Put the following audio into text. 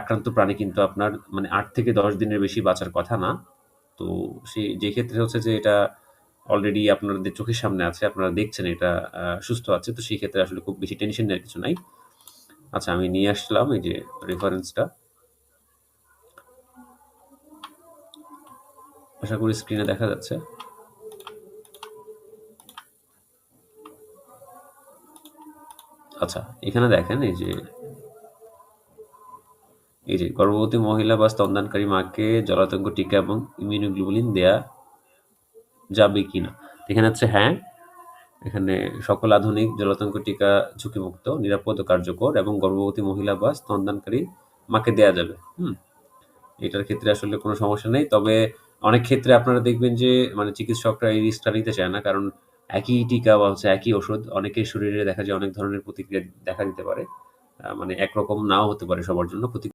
আক্রান্ত প্রাণী কিন্তু আপনার মানে ৮ থেকে ১০ দিনের বেশি বাঁচার কথা না। তো সে যে ক্ষেত্রে হচ্ছে যে এটা অলরেডি আপনাদের চোখের সামনে আছে, আপনারা দেখছেন এটা সুস্থ আছে। তো সেই ক্ষেত্রে আসলে খুব বেশি টেনশন নেওয়ার কিছু নাই। আচ্ছা আমি নিয়ে আসলাম এই যে রেফারেন্সটা। আশা করি স্ক্রিনে দেখা যাচ্ছে। আচ্ছা, এখানে দেখেন এই যে এই যে গর্ভবতী মহিলা বা স্তনদানকারী মাকে জলাতঙ্ক টিকা এবং ইমিউনোগ্লোবুলিন দেয়া যাবে কিনা? এখানে হচ্ছে হ্যাঁ, এখানে সকল আধুনিক জলাতঙ্ক টিকা ঝুঁকিমুক্ত, নিরাপদ কার্যকর এবং গর্ভবতী মহিলা বা স্তনদানকারী মাকে দেয়া যাবে। হুম? এটার ক্ষেত্রে আসলে কোনো সমস্যা নেই। তবে অনেক ক্ষেত্রে আপনারা দেখবেন যে মানে চিকিৎসকরা এই রিস্কটা নিতে চায় না। কারণ একই টিকা বা হচ্ছে একই ওষুধ অনেকের শরীরে দেখা যায় অনেক ধরনের প্রতিক্রিয়া দেখা দিতে পারে। মানে একরকম নাও হতে পারে সবার জন্য। প্রতি